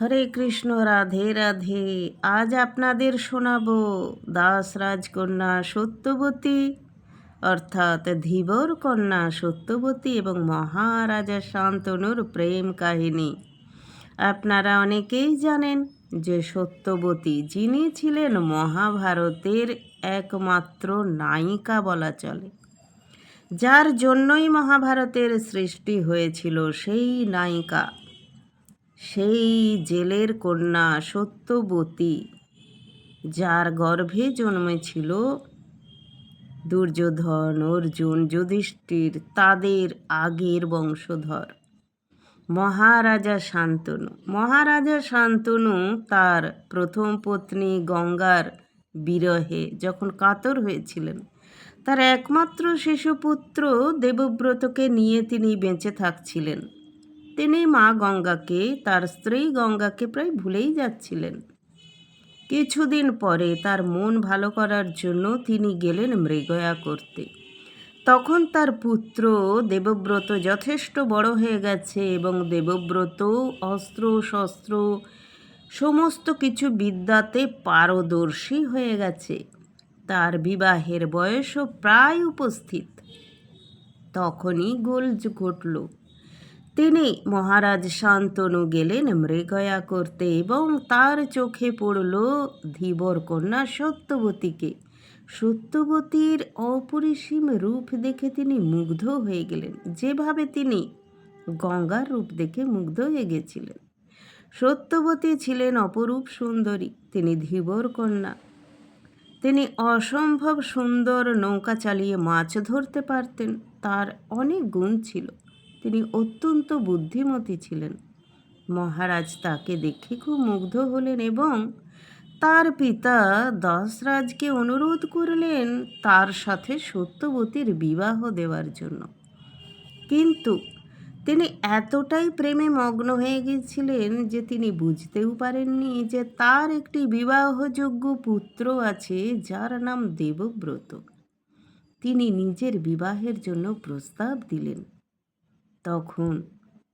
হরে কৃষ্ণ, রাধে রাধে। আজ আপনাদের শোনাব দাস রাজকন্যা সত্যবতী, অর্থাৎ ধীবর কন্যা সত্যবতী এবং মহারাজা শান্তনুর প্রেম কাহিনী। আপনারা অনেকেই জানেন যে সত্যবতী যিনি ছিলেন মহাভারতের একমাত্র নায়িকা বলা চলে। যার জন্যই মহাভারতের সৃষ্টি হয়েছিল সেই নায়িকা। সেই জেলের কন্যা সত্যবতী, যার গর্ভে জন্মেছিল দুর্যোধন অর্জুন যুধিষ্ঠির তাদের আগের বংশধর। মহারাজা শান্তনু মহারাজা শান্তনু তার প্রথম পত্নী গঙ্গার বিরহে যখন কাতর হয়েছিলেন, তার একমাত্র শিশুপুত্র দেবব্রতকে নিয়ে তিনি বেঁচে থাকছিলেন। তিনি মা গঙ্গাকে, তার স্ত্রী গঙ্গাকে প্রায় ভুলেই যাচ্ছিলেন। কিছুদিন পরে তার মন ভালো করার জন্য তিনি গেলেন মৃগয়া করতে। তখন তার পুত্র দেবব্রত যথেষ্ট বড় হয়ে গেছে এবং দেবব্রত অস্ত্র, শস্ত্র, সমস্ত কিছু বিদ্যাতে পারদর্শী হয়ে গেছে। তার বিবাহের বয়সও প্রায় উপস্থিত। তখনই গোল ঘটল। তিনি মহারাজ শান্তনু গেলেন মৃগয়া করতে এবং তার চোখে পড়ল ধীবর কন্যা সত্যবতীকে। সত্যবতীর অপরিসীম রূপ দেখে তিনি মুগ্ধ হয়ে গেলেন। যেভাবে তিনি গঙ্গার রূপ দেখে মুগ্ধ হয়ে গেছিলেন। সত্যবতী ছিলেন অপরূপ সুন্দরী। তিনি ধীবর কন্যা। তিনি অসম্ভব সুন্দর নৌকা চালিয়ে মাছ ধরতে পারতেন। তার অনেক গুণ ছিল। তিনি অত্যন্ত বুদ্ধিমতী ছিলেন। মহারাজ তাকে দেখে খুব মুগ্ধ হলেন এবং তার পিতা দশরাজকে অনুরোধ করলেন তার সাথে সত্যবতীর বিবাহ দেওয়ার জন্য। কিন্তু তিনি এতটাই প্রেমে মগ্ন হয়ে গিয়েছিলেন যে তিনি বুঝতেও পারেননি যে তার একটি বিবাহযোগ্য পুত্র আছে যার নাম দেবব্রত। তিনি নিজের বিবাহের জন্য প্রস্তাব দিলেন। তখন,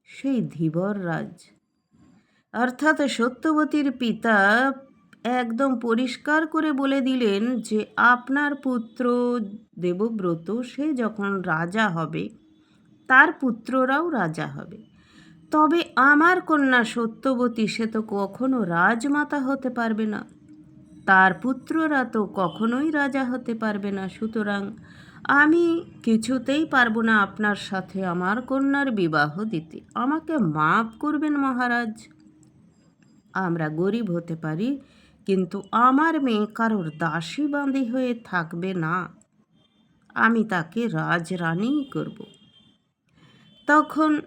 সেই ধীবর রাজ। অর্থাৎ সত্যবতীর পিতা একদম পরিষ্কার করে বলে দিলেন যে, আপনার পুত্র দেবব্রত, সে যখন রাজা হবে, তার পুত্ররাও রাজা হবে। তবে আমার কন্যা সত্যবতী, সে তো কখনো রাজমাতা হতে পারবে না। তার পুত্ররা তো কখনোই রাজা হতে পারবে না। সুতরাং আমি কিছুতেই পারব না আপনার সাথে আমার কন্যার বিবাহ দিতে। আমাকে মাফ করবেন মহারাজ। আমরা গরিব হতে পারি, কিন্তু আমার মেয়ে কারোর দাসী বাঁধি হয়ে থাকবে না। আমি তাকে রাজরানীই করব। তখন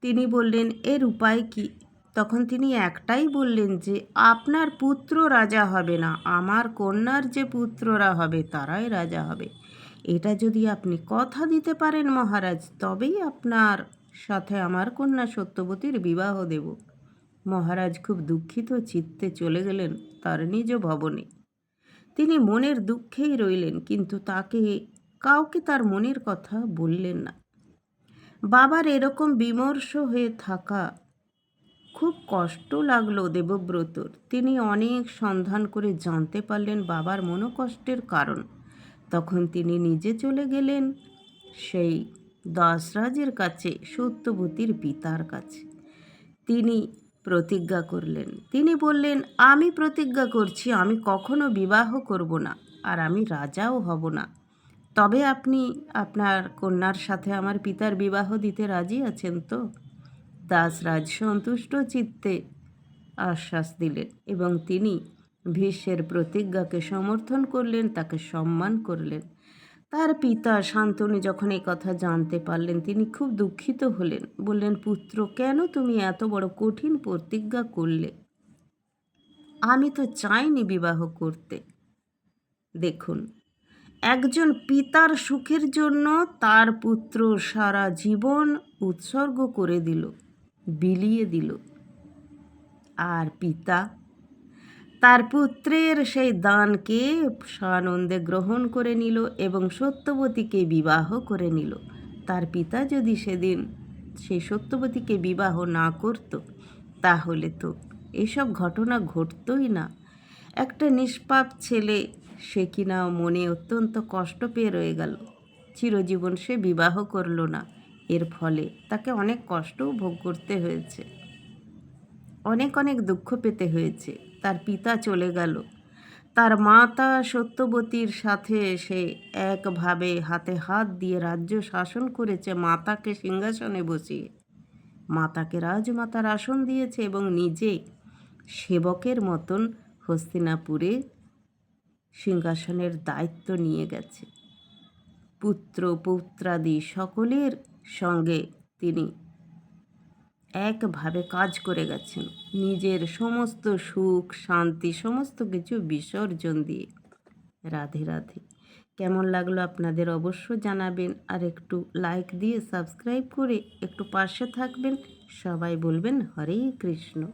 তিনি বললেন, এর উপায় কি? তখন তিনি একটাই বললেন যে, আপনার পুত্র রাজা হবে না, আমার কন্যার যে পুত্ররা হবে, তারাই রাজা হবে। এটা যদি আপনি কথা দিতে পারেন মহারাজ, তবেই আপনার সাথে আমার কন্যা সত্যবতীর বিবাহ দেব। মহারাজ খুব দুঃখিত চিত্তে চলে গেলেন তার নিজ ভবনে। তিনি মনের দুঃখেই রইলেন, কিন্তু তাকে কাউকে তার মনের কথা বললেন না। বাবার এরকম বিমর্ষ হয়ে থাকা খুব কষ্ট লাগল দেবব্রতর। তিনি অনেক সন্ধান করে জানতে পারলেন বাবার মনোকষ্টের কারণ। তখন তিনি নিজে চলে গেলেন সেই দাসরাজের কাছে, সত্যবতীর পিতার কাছে। তিনি প্রতিজ্ঞা করলেন। তিনি বললেন, আমি প্রতিজ্ঞা করছি, আমি কখনো বিবাহ করব না আর আমি রাজাও হব না। তবে আপনি আপনার কন্যার সাথে আমার পিতার বিবাহ দিতে রাজি আছেন তো? দাসরাজ সন্তুষ্ট চিত্তে আশ্বাস দিলেন এবং তিনি ভীষ্মের প্রতিজ্ঞাকে সমর্থন করলেন, তাকে সম্মান করলেন। তার পিতা শান্তনু যখন এই কথা জানতে পারলেন, তিনি খুব দুঃখিত হলেন। বললেন, পুত্র, কেন তুমি এত বড় কঠিন প্রতিজ্ঞা করলে? আমি তো চাইনি বিবাহ করতে। দেখুন, একজন পিতার সুখের জন্য তার পুত্র সারা জীবন উৎসর্গ করে দিল, বিলিয়ে দিল। আর পিতা তার পুত্রের সেই দানকে সানন্দে গ্রহণ করে নিল এবং সত্যবতীকে বিবাহ করে নিল। তার পিতা যদি সেদিন সেই সত্যবতীকে বিবাহ না করত, তাহলে তো এসব ঘটনা ঘটতই না। একটা নিষ্পাপ ছেলে, সে কিনা মনে অত্যন্ত কষ্ট পেয়ে রয়ে গেল। চিরজীবন সে বিবাহ করল না। এর ফলে তাকে অনেক কষ্টও ভোগ করতে হয়েছে। অনেক অনেক দুঃখ পেতে হয়েছে। তার পিতা চলে গেল। তার মাতা সত্যবতীর সাথে সে একভাবে হাতে হাত দিয়ে রাজ্য শাসন করেছে মাতাকে সিংহাসনে বসিয়ে। মাতাকে রাজমাতার আসন দিয়েছে এবং নিজে সেবকের মতন হস্তিনাপুরে সিংহাসনের দায়িত্ব নিয়ে গেছে। পুত্র, পুত্রাদি সকলের সঙ্গে তিনি একভাবে কাজ করে গেছেন। নিজের সমস্ত সুখ, শান্তি, সমস্ত কিছু বিসর্জন দিয়ে। রাধে রাধে। কেমন লাগল আপনাদের অবশ্য জানাবেন। আর একটু লাইক দিয়ে সাবস্ক্রাইব করে একটু পাশে থাকবেন। সবাই বলবেন হরে কৃষ্ণ।